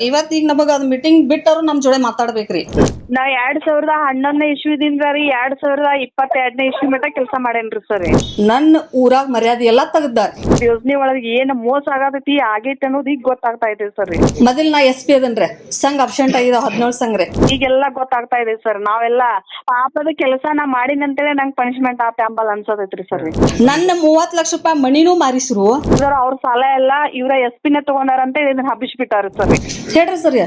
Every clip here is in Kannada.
ಇವತ್ ಈಗ ನಮಗ ಅದ್ ಮೀಟಿಂಗ್ ಬಿಟ್ಟರು ನಮ್ ಜೋಡೆ ಮಾತಾಡ್ಬೇಕ್ರಿ. ನಾ ಎರಡ್ ಸಾವಿರದ ಹನ್ನೊಂದನೇ ಇಸ್ವಿದಿಂದ ರೀ ಎರಡ್ ಸಾವಿರದ ಇಪ್ಪತ್ತೆರಡನೇ ಇಸ್ವಿ ಮಟ್ಟ ಕೆಲಸ ಮಾಡೇನ್ರಿ ಸರ್. ನನ್ನ ಊರಾಗ ಮರ್ಯಾದೆ ಎಲ್ಲಾ ತೆಗ್ದಾರ. ಯೋಜನೆ ಒಳಗೆ ಏನ್ ಮೋಸ ಆಗತೈತಿ ಆಗೈತಿ ಅನ್ನೋದು ಈಗ ಗೊತ್ತಾಗ್ತಾ ಇದೆ ಸರ್. ಮೊದಲ್ ನಾ ಎಸ್ ಪಿ ಅದನ್ರಿ ಸಂಘ ಅಬ್ಸೆಂಟ್ ಆಗಿದ ಹದಿನೇಳು ಸಂಘ ರೀ. ಈಗೆಲ್ಲ ಗೊತ್ತಾಗ್ತಾ ಇದೆ ಸರ್ ನಾವೆಲ್ಲ ಪಾಪದ ಕೆಲಸ ನಾ ಮಾಡಿನಂತೇಳಿ ನಂಗೆ ಪನಿಷ್ಮೆಂಟ್ ಆತ ಅಂಬಲ್ ಅನ್ಸತೈತ್ರಿ ಸರ್. ನನ್ನ ಮೂವತ್ ಲಕ್ಷ ರೂಪಾಯಿ ಮಣಿನೂ ಮಾರಿಸ್ರು. ಸರ್ ಅವ್ರ ಸಾಲ ಎಲ್ಲ ಇವ್ರ ಎಸ್ ಪಿನೇ ತಗೊಂಡಾರಂತ ಇದನ್ನ ಹಬ್ಬಿಸ್ಬಿಟ್ಟಾರ ಸರ್. ಹೇಳ್ರಿ ಸರಿಯ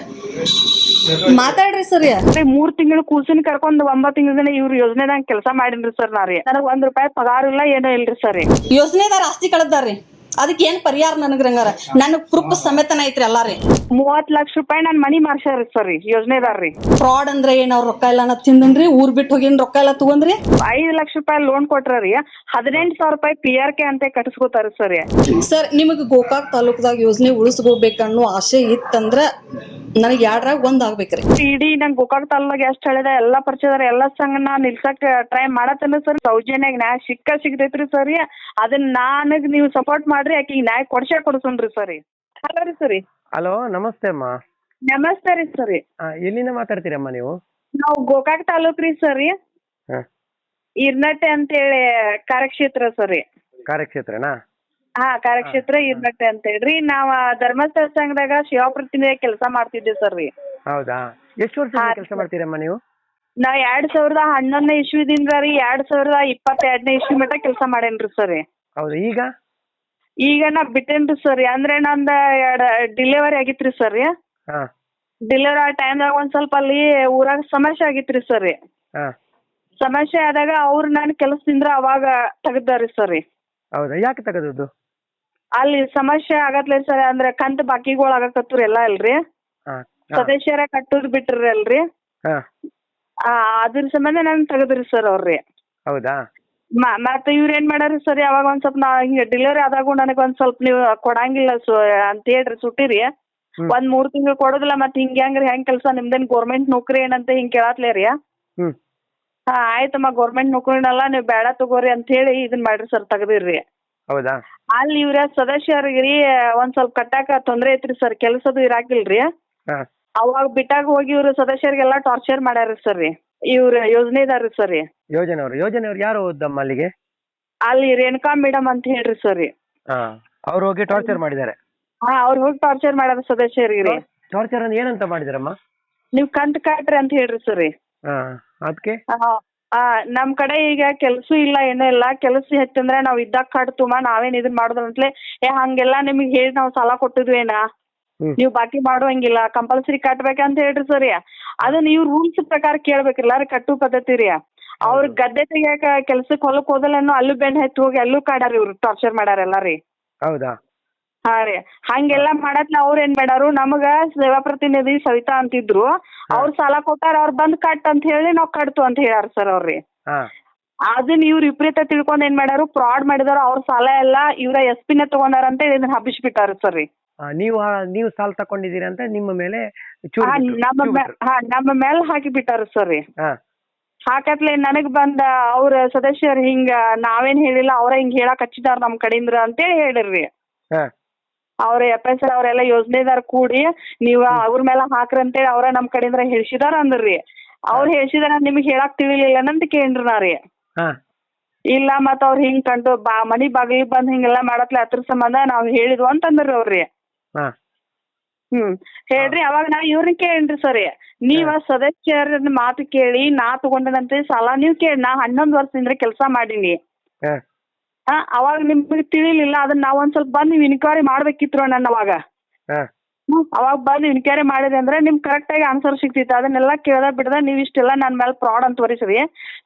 ಮಾತಾಡ್ರಿ ಸರ್ ರೀ ಮೂರ್ ತಿಂಗಳು ಕೂಸಿನ ಕರ್ಕೊಂಡ್ ಒಂಬತ್ತು ತಿಂಗಳ ಇವ್ರ ಯೋಜನೆದಾಗ ಕೆಲಸ ಮಾಡಿನ್ರಿ ಸರ್ ನಾ ರೀ ನನಗ್ ಒಂದ್ ರೂಪಾಯಿ ಪಗಾರ ಇಲ್ಲ ಏನೋ ಇಲ್ರಿ ಸರ್. ಯೋಜನೆದಾರ ಆಸ್ತಿ ಕಳದಾರ್ರಿ. ಅದಕ್ಕೆ ಏನ್ ಪರಿಹಾರ ನನಗ್ ರಂಗಾರ? ನನ್ನ ಪ್ರೂಫ್ ಸಮೇತನ ಐತ್ರಿ ಎಲ್ಲಾರಿ ಮೂವತ್ ಲಕ್ಷ ರೂಪಾಯಿ ನನ್ ಮನಿ ಮಾಡ್ಸ್ಯಾರ ಸರ್ ಯೋಜನೆದಾರ್ರಿ ಫ್ರಾಡ್ ಅಂದ್ರೆ ಏನ್ ಅವ್ರ ರೊಕ್ಕ ಎಲ್ಲ ತಿಂದ್ರಿ ತಿಂದನ್ರಿ ಊರ್ ಬಿಟ್ಟು ಹೋಗಿನ್ ರೊಕ್ಕ ಎಲ್ಲ ತಗೊಂಡ್ರಿ ಐದ್ ಲಕ್ಷ ರೂಪಾಯಿ ಲೋನ್ ಕೊಟ್ರಿ ಹದಿನೆಂಟು ಸಾವಿರ ರೂಪಾಯಿ ಪಿ ಆರ್ ಕೆ ಅಂತ ಕಟ್ಸ್ಕೊತಾರ ಸರ್ ಸರ್ ನಿಮಗ್ ಗೋಕಾಕ್ ತಾಲೂಕದಾಗ ಯೋಜನೆ ಉಳಿಸ್ಕೋಬೇಕನ್ನೋ ಆಸೆ ಇತ್ತಂದ್ರ ನನಗೆ ಎರಡ್ರಾಗ ಒಂದ್ ಆಗ್ಬೇಕ್ರಿ. ಇಡೀ ನನ್ ಗೋಕಾಕ್ ತಾಲೂಕ್ ಎಷ್ಟ್ ಹೇಳಿದ ಎಲ್ಲಾ ಪರಿಚಯದಾರ ಎಲ್ಲಾ ಸಂಘ ನಾ ನಿಲ್ಸಕ್ ಟ್ರೈ ಮಾಡತ್ತೇನೆ ಸರ್ ಸೌಜನ್ಯಾಗ ನ್ಯಾಯ ಸಿಕ್ಕ ಸಿಗ್ತೈತ್ರಿ ಸರ್ ಅದನ್ನ ನನಗ್ ನೀವು ಸಪೋರ್ಟ್ ಮಾಡ್ರಿ ಆಕಿಗೆ ನ್ಯಾಯ ಕೊಡ್ಸೇ ಕೊಡ್ಸೋನ್ರಿ ಸರಿ. ಹಲೋ ರೀ ಸರಿ. ಹಲೋ ನಮಸ್ತೆ ಅಮ್ಮ. ನಮಸ್ತೆ ರೀ ಸರಿ. ಆ, ಎಲ್ಲಿಂದ ಮಾತಾಡ್ತೀರಮ್ಮ ನೀವು? ನಾವು ಗೋಕಾಕ್ ತಾಲೂಕ್ ರೀ ಸರಿ. ಇರ್ನಟ್ಟೆ ಇರ್ನಟ್ಟೆ ಅಂತೇಳಿ ಕಾರ್ಯಕ್ಷೇತ್ರ ಸರಿ. ಕಾರ್ಯಕ್ಷೇತ್ರನಾ? ಹಾ ಕಾರ್ಯಕ್ಷೇತ್ರ ಇರ್ನಟ್ಟೆ ಅಂತ ಹೇಳ್ರಿ ನಾವ ಧರ್ಮಸ್ಥಳ ಸಂಘದಾಗ ಶಿವಪ್ರತಿನಿಧಿ ಕೆಲಸ ಮಾಡ್ತಿದ್ದೆ ಸರ್. ರೀ ಹೌದಾ? ಎಷ್ಟು ವರ್ಷ ಕೆಲಸ ಮಾಡ್ತೀರಮ್ಮ ನೀವು? ನಾ ಎರಡ್ ಸಾವಿರದ ಹನ್ನೊಂದನೇ ಇಸ್ವಿದಿಂದ ರೀ ಎರಡ್ ಸಾವಿರದ ಇಪ್ಪತ್ತೆರಡನೇ ಇಸ್ವಿ ಮಟ್ಟ ಕೆಲಸ ಮಾಡೇನ್ರಿ ಸರ್. ಹೌದಾ ಈಗ? ಈಗ ನಾ ಬಿಟ್ಟೇನ್ರಿ ಸರ್ ಅಂದ್ರೆ ನಂದ ಎರಡ್ ಡಿಲಿವರಿ ಆಗಿತ್ರಿ ಸರ್ ಹಾಂ. ಡಿಲಿವರಿ ಆ ಟೈಮ್ದಾಗ ಒಂದ್ ಸ್ವಲ್ಪ ಅಲ್ಲಿ ಊರಾಗ ಸಮಸ್ಯೆ ಆಗಿತ್ರಿ ಸರ್ ಹಾಂ. ಸಮಸ್ಯೆ ಆದಾಗ ಅವ್ರು ನಾನು ಕೆಲಸದಿಂದ ಅವಾಗ ತೆಗ್ದಾರಿ ಸರ್ ಹೌದಾ? ಯಾಕೆ ತೆಗೆದದ್ದು? ಅಲ್ಲಿ ಸಮಸ್ಯೆ ಆಗತ್ಲೆ ಸರ್ ಅಂದ್ರೆ ಕಂತ ಬಾಕಿಗಳು ಆಗಕತ್ತವ್ರಿ ಎಲ್ಲ ಅಲ್ರಿ ಹಾಂ. ಸದಸ್ಯರ ಕಟ್ಟುದ್ ಬಿಟ್ರಿ ಅಲ್ರಿ ಹಾಂ. ಆ ಅದ್ರ ಸಂಬಂಧ ನಾನು ತೆಗದ್ರಿ ಸರ್ ಅವ್ರಿ ಹೌದಾ? ಮತ್ತೆ ಇವ್ರು ಏನ್ ಮಾಡ್ಯಾರ ಸರ್ ಯಾವಾಗ ಒಂದ್ ಸ್ವಲ್ಪ ನಾ ಹಿಂಗ ಡೆಲಿವರಿ ಆದಾಗೂ ನನಗೆ ಒಂದ್ ಸ್ವಲ್ಪ ನೀವು ಕೊಡಂಗಿಲ್ಲ ಸೊ ಅಂತ ಹೇಳ್ರಿ ಸುಟ್ಟಿರಿ. ಒಂದ್ ಮೂರ್ ತಿಂಗಳು ಕೊಡೋದಿಲ್ಲ ಮತ್ತೆ ಹಿಂಗ ಹೆಂಗ್ರಿ ಹೆಂಗ್ ಕೆಲ್ಸ ನಿಮ್ದೇನ್ ಗೌರ್ಮೆಂಟ್ ನೌಕರಿ ಏನಂತ ಹಿಂಗ್ ಕೇಳತ್ಲೇ ರೀ ಹಾ ಆಯ್ತಮ್ಮ ಗೌರ್ಮೆಂಟ್ ನೌಕರಿನಲ್ಲ ನೀವು ಬೇಡ ತಗೋರಿ ಅಂತ ಹೇಳಿ ಇದನ್ ಮಾಡ್ರಿ ಸರ್ ತೆಗ್ದಿರ್ರಿ. ಹೌದಾ? ಅಲ್ಲಿ ಇವ್ರ ಸದಸ್ಯರಿಗ್ರಿ ಒಂದ್ ಸ್ವಲ್ಪ ಕಟ್ಟಾಕ ತೊಂದ್ರೆ ಐತ್ರಿ ಸರ್ ಕೆಲಸದು ಇರಾಕಿಲ್ರಿ. ಹಾಂ. ಅವಾಗ ಬಿಟ್ಟಾಗ ಹೋಗಿ ಇವ್ರ ಸದಸ್ಯರಿಗೆಲ್ಲ ಟಾರ್ಚರ್ ಮಾಡ್ಯಾರ ಸರ್. ರೀ ಇವ್ರ ಯೋಜನೆದಾರ ಸರ್. ಯೋಜನೆ ಅವ್ರು ಯಾರು ಹೋದಮ್ಮ ಅಲ್ಲಿಗೆ? ಅಲ್ಲಿ ರೇಣುಕಾ ಮೇಡಮ್ ಅಂತ ಹೇಳ್ರಿ ಸರ್. ಹಾ ಅವ್ರು ಹೋಗಿ ಟಾರ್ಚರ್ ಮಾಡಿದ್ದಾರೆ. ಹಾ ಅವ್ರು ಹೋಗಿ ಟಾರ್ಚರ್ ಮಾಡೋದು ಸದಸ್ಯರಿಗೆ ರೀ ಟಾರ್ಚರ್ ಅಂದ್ರೆ ಏನಂತ ಮಾಡಿದಾರಮ್ಮ? ನೀವ್ ಕಂತ್ ಕಟ್ರಿ ಅಂತ ಹೇಳ್ರಿ ಸರ್. ಹಾ ಅದಕ್ಕೆ ಆ ನಮ್ ಕಡೆ ಈಗ ಕೆಲಸ ಇಲ್ಲ ಏನೂ ಇಲ್ಲ. ಕೆಲಸ ಹೆಚ್ಚಂದ್ರೆ ನಾವ್ ಇದ್ದಾಗ ಕಟ್ತುಮ ನಾವೇನ್ ಇದನ್ ಮಾಡುದು ಅಂತಲೇ ಏ ಹಂಗೆಲ್ಲ ನಿಮಗೆ ಹೇಳಿ ನಾವು ಸಾಲ ಕೊಟ್ಟಿದ್ವೇನಾ. ನೀವು ಬಾಕಿ ಮಾಡುವಂಗಿಲ್ಲ ಕಂಪಲ್ಸರಿ ಕಟ್ಬೇಕಂತ ಹೇಳ್ರಿ ಸರ್ ಅದು ನೀವು ರೂಲ್ಸ್ ಪ್ರಕಾರ ಕೇಳ್ಬೇಕಿಲ್ಲ ರೀ ಕಟ್ಟು ಪದ್ಧತಿ ರೀ ಅವ್ರ ಗದ್ದೆ ತೆಗಿಯಾಕ ಕೆಲ್ಸಕ್ಕೆ ಹೊಲಕ್ ಹೋದಲ್ಲನ್ನು ಅಲ್ಲೂ ಬೆಣ್ಣೆ ಹತ್ತಿ ಹೋಗಿ ಅಲ್ಲೂ ಕಾಡಾರಿ ಇವ್ರು ಟಾರ್ಚರ್ ಮಾಡಾರಲ್ಲ ರೀ. ಹೌದಾ? ಹಾ ರೀ. ಹಂಗೆಲ್ಲ ಮಾಡತ್ಲ ಅವ್ರ ಏನ್ ಮಾಡ್ಯಾರು ನಮಗ ಸೇವಾ ಪ್ರತಿನಿಧಿ ಸವಿತಾ ಅಂತಿದ್ರು ಅವ್ರ ಸಾಲ ಕೊಟ್ಟಾರ ಅವ್ರ ಬಂದ್ ಕಟ್ ಅಂತ ಹೇಳಿ ನಾವ್ ಕಟ್ತು ಅಂತ ಹೇಳಾರ ಸರ್ ಅವ್ರಿ. ಅದನ್ನ ಇವ್ರ ವಿಪರೀತ ತಿಳ್ಕೊಂಡ್ ಏನ್ ಮಾಡ್ಯಾರು ಫ್ರಾಡ್ ಮಾಡಿದಾರ ಅವ್ರ ಸಾಲ ಎಲ್ಲಾ ಇವ್ರ ಎಸ್ ಪಿನೇ ತಗೊಂಡಾರ ಅಂತ ಇದನ್ನ ಹಬ್ಬಿಸ್ಬಿಟ್ಟಾರ ಸರ್ ರೀ. ನೀವು ಆ- ನೀವು ಸಾಲ ತಕೊಂಡಿದ್ದೀರಾ ಅಂತ ನಿಮ್ಮ ಮೇಲೆ ಚೂರು ಹಾ, ಬಿಟ್ರು, ನಮ್ಮ ಚೂರು ಮೇ- ಬಿಟ್ರು. ಹಾ ನಮ್ಮ ಮೇಲ್ ಹಾಕಿ ಬಿಟ್ಟಾರ ಸರ್ ಹಾಂ. ಹಾಕತ್ಲೆ ನನಗ್ ಬಂದ ಅವ್ರ ಸದಸ್ಯರು ಹಿಂಗ ನಾವೇನ್ ಹೇಳಿಲ್ಲ ಅವ್ರ ಹಿಂಗ್ ಹೇಳಕ್ ಹಚ್ಚಿದಾರ ನಮ್ ಕಡೆಯಿಂದ ಅಂತೇಳಿ ಹೇಳಿರ್ರಿ. ಹಾಂ. ಅವ್ರ ಎಫ್ ಎಸ್ ಅವರೆಲ್ಲ ಯೋಜನೆದಾರ್ ಕೂಡಿ ನೀವ್ ಅವ್ರ ಮೇಲೆ ಹಾಕ್ರಿ ಅಂತೇಳಿ ಅವ್ರ ನಮ್ ಕಡೆಯಿಂದ ಹೇಳ್ಸಿದಾರ ಅಂದ್ರಿ. ಅವ್ರ ಹೇಳ್ಸಿದಾರ ನಿಮ್ಗ್ ಹೇಳಕ್ ತಿಳಿಲಿಲ್ಲ ಅಂತ ಕೇಳ್ರಿ ನಾ ರೀ. ಹಾಂ. ಇಲ್ಲ ಮತ್ತ ಅವ್ರ ಹಿಂಗ್ ಕಂಡು ಬಾ ಮನಿ ಬಾಗಿಲಿಗೆ ಬಂದ್ ಹಿಂಗೆಲ್ಲ ಮಾಡತ್ಲೆ ಅದ್ರ ಸಂಬಂಧ ನಾವ್ ಹೇಳಿದ್ವು ಅಂತಂದ್ರಿ ಅವ್ರಿ ಹಾಂ. ಹ್ಮ್. ಹೇಳ್ರಿ ಅವಾಗ ನಾ ಇವ್ರನ್ನ ಕೇಳಿನ್ರಿ ಸರಿ. ನೀವ ಸದಸ್ಯರ ಮಾತು ಕೇಳಿ ನಾ ತಗೊಂಡದಂತ ಸಾಲ ನೀವ್ ಕೇಳಿ ನಾ ಹನ್ನೊಂದ್ ವರ್ಷದಿಂದ ಕೆಲಸ ಮಾಡೀನಿ. ಹಾಂ. ಅವಾಗ ನಿಮ್ಗೆ ತಿಳಿಲಿಲ್ಲ ಅದನ್ನ ನಾವ್ ಒಂದ್ ಸ್ವಲ್ಪ ಬಂದು ಇನ್ಕ್ವೈರಿ ಮಾಡ್ಬೇಕಿತ್ತು ನನ್ನ ಅವಾಗ. ಹಾಂ. ಅವಾಗ ಬಂದು ಇನ್ಕ್ವೈರಿ ಮಾಡಿದೆ ಅಂದ್ರೆ ನಿಮ್ ಕರೆಕ್ಟ್ ಆಗಿ ಆನ್ಸರ್ ಸಿಗ್ತಿತ್ತು ಅದನ್ನೆಲ್ಲ ಕೇಳ್ದ ಬಿಡದ ನೀವ್ ಇಷ್ಟೆಲ್ಲ ನನ್ ಮೇಲೆ ಫ್ರಾಡ್ ಅಂತ ತೋರಿಸ್ರಿ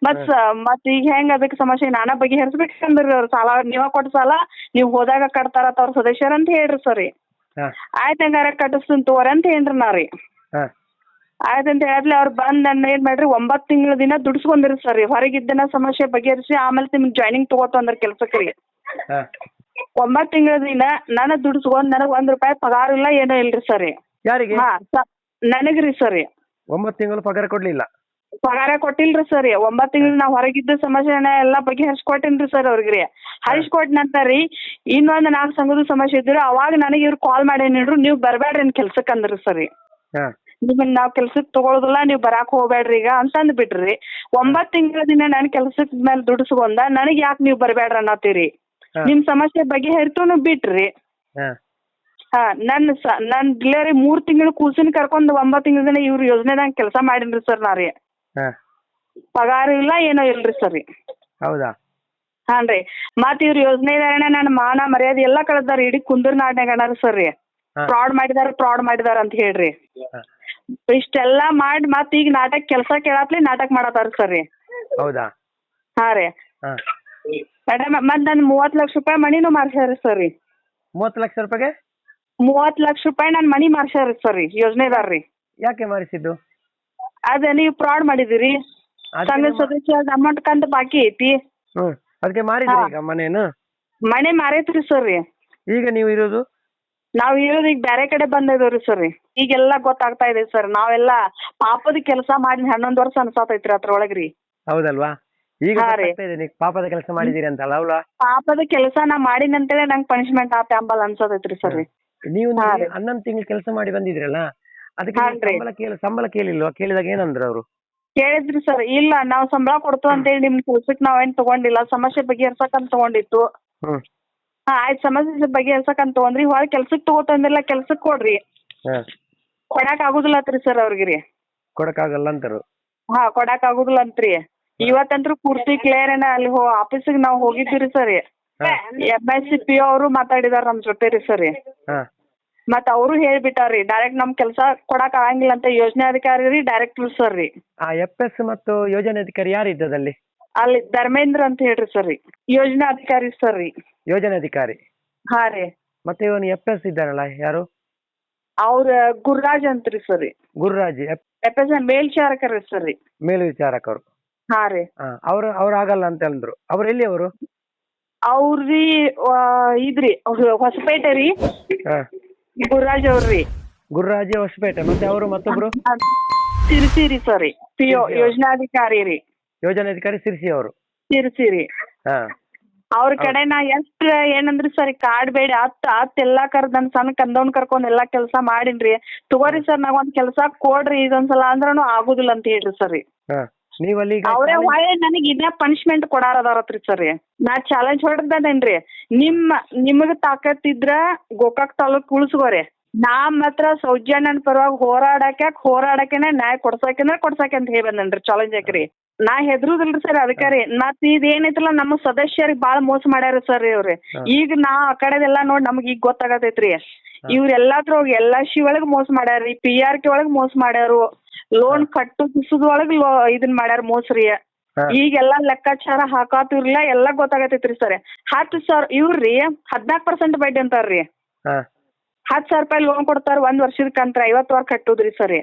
ಮತ್ ಮತ್ ಈಗ ಹೆಂಗ್ ಅದಕ್ಕೆ ಸಮಸ್ಯೆ ನಾನ ಬಗೆಹರಿಸ್ಬೇಕಂದ್ರಿ ಅವ್ರ ಸಾಲ ನೀವ ಕೊಟ್ಟ ಸಾಲ ನೀವ್ ಹೋದಾಗ ಕಟ್ತಾರತ್ತ ಅವ್ರ ಸದಸ್ಯರ ಅಂತ ಹೇಳ್ರಿ ಸರಿ. ಆಯ್ತು ಹಂಗಾರ ಕಟ್ಟಿಸ್ತೀನಿ ತಗೋರಿ ಅಂತ ಹೇಳ್ರಿ ನಾ ರೀ ಹಾಂ. ಆಯ್ತು ಅಂತ ಹೇಳಿದ್ಲೆ ಅವ್ರು ಬಂದ್ ನನ್ನ ಏನ್ ಮಾಡ್ರಿ ಒಂಬತ್ ತಿಂಗಳ ದಿನ ದುಡ್ಸ್ಕೊಂಡಿರಿ ಸರ್ ಹೊರಗಿದ್ದನ ಸಮಸ್ಯೆ ಬಗೆಹರಿಸಿ ಆಮೇಲೆ ನಿಮ್ಗೆ ಜಾಯ್ನಿಂಗ್ ತಗೋತ ಅಂದ್ರೆ ಕೆಲ್ಸಕ್ಕೆ ರೀ. ಒಂಬತ್ ಒಂಬತ್ತು ತಿಂಗಳ ದಿನ ನನ್ ದುಡ್ಸ್ಕೊಂಡ್ ನನಗ್ ಒಂದ್ ರೂಪಾಯಿ ಪಗಾರ ಇಲ್ಲ ಏನೋ ಇಲ್ರಿ ಸರ್ ಯಾರಿಗೆ? ಹಾ ನನಗ್ರಿ ಸರ್ ಒಂಬತ್ತು ತಿಂಗಳ ಪಗಾರ ಕೊಡ್ಲಿಲ್ಲ? ಪಗಾರ ಕೊಟ್ಟಿಲ್ರಿ ಸರ್ ಒಂಬತ್ತು ತಿಂಗಳು ನಾವ್ ಹೊರಗಿದ್ದ ಸಮಸ್ಯೆನ ಎಲ್ಲಾ ಬಗೆಹರಿಸ್ಕೊಟ್ಟಿನ್ರಿ ಸರ್ ಅವ್ರಿಗೆ ಹರಿಸ್ಕೊಟ್ ನಂತರ ರೀ ಇನ್ನೊಂದ್ ನಾಲ್ಕು ಸಂಘದ ಸಮಸ್ಯೆ ಇದ್ರು ಅವಾಗ ನನಗೆ ಇವ್ರು ಕಾಲ್ ಮಾಡಿ ನೀಡ್ರು ನೀವು ಬರಬೇಡ್ರಿ ಇನ್ ಕೆಲ್ಸಕ್ಕೆ ಅಂದ್ರಿ ಸರ್ ಹಾ. ನಿಮ್ಮನ್ನ ನಾವ್ ಕೆಲ್ಸಕ್ ತಗೊಳೋದಿಲ್ಲ ನೀವು ಬರಾಕ್ ಹೋಗ್ಬೇಡ್ರಿ ಈಗ ಅಂತಂದ್ ಬಿಟ್ರಿ. ಒಂಬತ್ ತಿಂಗಳ ದಿನ ನನ್ ಕೆಲ್ಸಕ್ ಮೇಲೆ ದುಡಿಸ್ಕೊಂಡ ನನಗ್ ಯಾಕೆ ನೀವು ಬರ್ಬೇಡ್ರಿ ಅನ್ನತ್ತೀರಿ. ನಿಮ್ ಸಮಸ್ಯೆ ಬಗೆಹರಿತೂನು ಬಿಟ್ರಿ. ಹಾ. ನನ್ ನನ್ ಡಿಲೆವರಿ ಮೂರ್ ತಿಂಗಳು ಕೂಸಿನ ಕರ್ಕೊಂಡ್ ಒಂಬತ್ತು ತಿಂಗಳ ದಿನ ಇವ್ರ ಯೋಜನೆದಾಗ ಕೆಲಸ ಮಾಡಿನ್ರಿ ಸರ್ ನಾ ರೀ. ಹಾ ಪಗಾರ ಇಲ್ಲ ಏನೋ ಇಲ್ರಿ ಸರಿ. ಹೌದಾ? ಹಾನ್ ರೀ. ಮತ್ ಇವ್ರ ಯೋಜನೆದಾರಣ ನನ್ನ ಮಾನ ಮರ್ಯಾದೆ ಎಲ್ಲಾ ಕಳೆದಾರ ಇಡೀ ಕುಂದೂರ್ ನಾಡ್ನಾಗ ಅಣ್ಣಾರ ಸರ್. ರೀ. ಫ್ರಾಡ್ ಮಾಡಿದಾರ ಫ್ರಾಡ್ ಮಾಡಿದಾರ ಅಂತ ಹೇಳ್ರಿ. ಇಷ್ಟೆಲ್ಲಾ ಮಾಡಿ ಮತ್ ಈಗ ನಾಟಕ ಕೆಲಸ ಕೇಳಾತ್ಲಿ ನಾಟಕ ಮಾಡತಾರ ಸರಿ. ರೀ ಹೌದಾ? ಹಾ ರೀ. ಮೇಡಮ್ ಮತ್ ನನ್ ಮೂವತ್ ಲಕ್ಷ ರೂಪಾಯಿ ಮನಿನೂ ಮಾರ್ಸ್ಯಾರ ಸರಿ. ರೀ ಮೂವತ್ತು ಲಕ್ಷ ರೂಪಾಯಿಗೆ? ಮೂವತ್ ಲಕ್ಷ ರೂಪಾಯಿ ನನ್ ಮನಿ ಮಾರ್ಸ್ಯಾರ ಸರಿ ರೀ ಯೋಜನೆದಾರ ರೀ ಯಾಕೆ ಮಾರಿಸಿದ್ದು ಅದ ನೀವು ಫ್ರಾಡ್ ಮಾಡಿದಿರಿ ಅದಕ್ಕೆ ಸಂಘ ನಮ್ಮ- ಸದಸ್ಯ ಅಮೌಂಟ್ ಕಂತ ಬಾಕಿ ಐತಿ. ಹ್ಮ್ ಅದಕ್ಕೆ ಮಾರಿದ್ರಿ ಈಗ ಮನೇನು? ಮನೆ ಮಾರೈತ್ರಿ ಸರ್ ರೀ. ಈಗ ನೀವು ಇರೋದು? ನಾವ್ ಇರೋದು ಈಗ ಬೇರೆ ಕಡೆ ಬಂದಿದೇವ್ರಿ ಸರ್ ರೀ. ಈಗೆಲ್ಲ ಗೊತ್ತಾಗ್ತಾ ಇದೆ ಸರ್ ನಾವೆಲ್ಲ ಪಾಪದ ಕೆಲಸ ಮಾಡಿ ಹನ್ನೊಂದು ವರ್ಷ ಅನ್ಸಾತೈತ್ರಿ ಅದ್ರೊಳಗ್ರಿ. ಹೌದಲ್ವಾ? ಈಗ ಹಾ ರೀ. ಗೊತ್ತಾಗ್ತಾ ಇದೆ ನೀವು ಪಾಪದ ಕೆಲಸ ಮಾಡಿದ್ದೀರಿ ಅಂತಲ್ಲ ಅವಳ ಪಾಪದ ಕೆಲಸ ನಾ ಮಾಡಿನಂತೇಳಿ ನಂಗೆ ಪನಿಷ್ಮೆಂಟ್ ಆತ ಅಂಬಲ್ ಅನ್ಸತೈತ್ರಿ ಸರ್ ರೀ. ನೀವು ಹಾ ರೀ. ಹನ್ನೊಂದು ತಿಂಗಳು ಕೆಲಸ ಮಾಡಿ ಬಂದಿದ್ರಲ್ಲ ಅದಕ್ಕೆ ನೀವು. ಸಂಬಳ ಕೇಳಿ ಸಂಬಳ ಕೇಳಿಲ್ವಾ? ಕೇಳಿದಾಗ ಏನಂದ್ರು ಅವರು? ಕೇಳಿದ್ರಿ ಸರ್ ಇಲ್ಲ ನಾವ್ ಸಂಬಳ ಕೊಡ್ತು ಅಂತೇಳಿ ನಿಮ್ ಕೆಲ್ಸಕ್ ನಾವೇನ್ ತಗೊಂಡಿಲ್ಲ. ಸಮಸ್ಯೆ ಬಗೆಹರ್ಸಕ್ ಅಂತ ತಗೊಂಡಿತ್ತು. ಹ್ಮ್. ಹಾ ಆಯ್ತು ಸಮಸ್ಯೆ ಬಗೆಹರ್ಸಕ್ ಅಂತ ತಗೊಂಡ್ರಿ. ಹೊರ ಕೆಲ್ಸಕ್ ತಗೋತಂದಿಲ್ಲ ಕೆಲ್ಸಕ್ ಕೊಡ್ರಿ. ಹಾ. ಕೊಡಾಕ್ ಆಗುದಿಲ್ಲತ್ರಿ ಸರ್ ಅವ್ರಿಗೆ. ರೀ ಕೊಡಕ್ಕಾಗಲ್ಲ ಅಂತಾರು? ಹಾ ಕೊಡಾಕ್ ಆಗುದಿಲ್ಲ ಅಂತ್ರಿ. ಇವತ್ತಂತ್ರು ಪೂರ್ತಿ ಕ್ಲಿಯರ್ ಏನ ಅಲ್ಲಿ ಹೋ ಆಫೀಸಿಗೆ ನಾವ್ ಹೋಗಿದ್ದೀರಿ ಸರ್. ಹಾ. ಎಂ ಎಸ್ ಸಿ ಪಿ ಅವರು ಮಾತಾಡಿದಾರ ನಮ್ ಜೊತೆ ರೀ ಸರ್. ಹಾ. ಮತ್ ಅವರು ಹೇಳ್ಬಿಟ್ಟಾರ್ರಿ ಡೈರೆಕ್ಟ್ ನಮ್ ಕೆಲಸ ಕೊಡಾಕ್ ಆಗಂಗಿಲ್ಲ ಅಂತ ಯೋಜನೆ ಅಧಿಕಾರಿ ರೀ ಡೈರೆಕ್ಟರ್ ಸರ್ ರೀ. ಆ ಎಫ್ ಎಸ್ ಮತ್ತು ಯೋಜನೆ ಅಧಿಕಾರಿ ಯಾರು ಇದ್ದದಲ್ಲಿ ಅಲ್ಲಿ? ಧರ್ಮೇಂದ್ರ ಅಂತ ಹೇಳ್ರಿ ಸರ್ ರೀ ಯೋಜನಾ ಅಧಿಕಾರಿ ಸರ್ ರೀ. ಯೋಜನೆ ಅಧಿಕಾರಿ? ಹಾ ರೀ. ಮತ್ತೆ ಇವನು ಎಫ್ ಎಸ್ ಇದ್ದಾರಲ್ಲ ಯಾರು? ಅವ್ರ ಗುರುರಾಜ್ ಅಂತ್ರಿ ಸರ್ ರೀ. ಗುರುರಾಜ್ ಎಫ್ ಎಫ್ ಎಸ್ ಮೇಲ್ವಿಚಾರಕರಿ ಸರ್ ರೀ. ಮೇಲ್ವಿಚಾರಕರು. ಹಾ ರೀ. ಅವ್ರ ಅವ್ರು ಅವ್ರು ಆಗಲ್ಲ ಅಂತ ಅಂದ್ರು. ಅವ್ರು ಎಲ್ಲಿ ಅವರು? ಅವ್ರಿ ಆ, ಇದ್ರಿ ಹೊಸಪೇಟೆ ರೀ. ಗುರುರಾಜ್ ಅವ್ರಿ ಗುರುರಾಜ್ ಹೊಸಪೇಟೆ. ಮತ್ತೆ ಅವರು ಮತ್ತೊಬ್ರು? ಸಿರಿಸಿರಿ ಸರಿ. ಪಿಒ. ಯೋಜನಾಧಿಕಾರಿ ರೀ. ಯೋಜನಾಧಿಕಾರಿ ಸಿರ್ಸಿ ಅವರು. ಸಿರಿಸಿರಿ. ಹಾ. ಅವ್ರ ಕಡೆ ನಾ ಎಷ್ಟ್ ಏನಂದ್ರಿ ಸರಿ ಕಾರ್ಡ್ ಬೇಡ. ಅತ್ತ ಅತ್ ಎಲ್ಲಾ ಕರ್ದ್ ನನ್ ಸಣ್ಣ ಕಂದವ್ನ್ ಕರ್ಕೊಂಡ್ ಎಲ್ಲಾ ಕೆಲ್ಸ ಮಾಡಿನ್ರಿ. ತಗೋರಿ ಸರ್ ನಾವ್ ಒಂದ್ ಕೆಲ್ಸ ಕೊಡ್ರಿ. ಇದೊಂದ್ಸಲ ಅಂದ್ರನು ಆಗುದಿಲ್ಲ ಅಂತ ಹೇಳ್ರಿ ಸರಿ. ಹಾ. ನೀವಲ್ಲಿ ಅವ್ರೇ ಹೊಳೆ ನನಗ್ ಇದೇ ಪನಿಷ್ಮೆಂಟ್ ಕೊಡಾರದಾರತ್ರಿ ಸರ್ ನಾ ಚಾಲೆಂಜ್ ಹೊಡೆದೇನ್ರಿ ನಿಮ್ಮ ನಿಮಗ್ ತಾಕತ್ ಇದ್ರ ಗೋಕಾಕ್ ತಾಲೂಕ್ ಉಳಿಸ್ಕೋರಿ ನಾ ಮಾತ್ರ ಸೌಜನ್ಯನ ಪರವಾಗಿ ಹೋರಾಡಕ್ಕೆ ಹೋರಾಡಕೇನೆ ನ್ಯಾಯ ಕೊಡ್ಸಾಕಂದ್ರೆ ಕೊಡ್ಸಾಕೆ ಅಂತ ಹೇಳಿ ಚಾಲೆಂಜ್ ಹಾಕ್ರಿ. ನಾ ಹೆದ್ರುದಿಲ್ರಿ ಸರ್ ಅದಕ್ಕಾರಿ. ಮತ್ ಇದ್ ಏನೈತಲ್ಲ ನಮ್ಮ ಸದಸ್ಯರಿಗೆ ಬಾಳ ಮೋಸ ಮಾಡ್ಯಾರ ಸರ್ ಇವ್ರಿ ಈಗ ನಾ ಆ ಕಡೆದೆಲ್ಲಾ ನೋಡಿ ನಮಗ್ ಈಗ ಗೊತ್ತಾಗತೈತ್ರಿ. ಇವ್ರೆಲ್ಲಾದ್ರೊಳಗ್ ಎಲ್ಲಾ ಶಿ ಒಳಗ್ ಮೋಸ ಮಾಡ್ಯಾರಿ ಪಿ ಆರ್ ಕೆ ಒಳಗ್ ಮೋಸ ಮಾಡ್ಯಾರು. ಲೋನ್ ಕಟ್ಟು ಒಳಗ್ ಇದನ್ ಮಾಡ್ಯಾರ ಮೋಸ್ರಿ ಈಗ ಈಗೆಲ್ಲಾ ಲೆಕ್ಕಾಚಾರ ಹಾಕಾತಿರ್ಲಿಲ್ಲ ಎಲ್ಲಾ ಗೊತ್ತಾಗತೈತ್ರಿ ಸರ್. ಹತ್ತು ಸಾವಿರ ಇವ್ರಿ ಹದ್ನಾಕ್ ಪರ್ಸೆಂಟ್ ಬಡ್ಡಿ ಅಂತಾರ್ರಿ. ಹತ್ತು ಸಾವಿರ ರೂಪಾಯಿ ಲೋನ್ ಕೊಡ್ತಾರ ಒಂದ್ ವರ್ಷದ ಕಂತ್ರ ಐವತ್ತು ವಾರ ಕಟ್ಟುದ್ರಿ ಸರ್.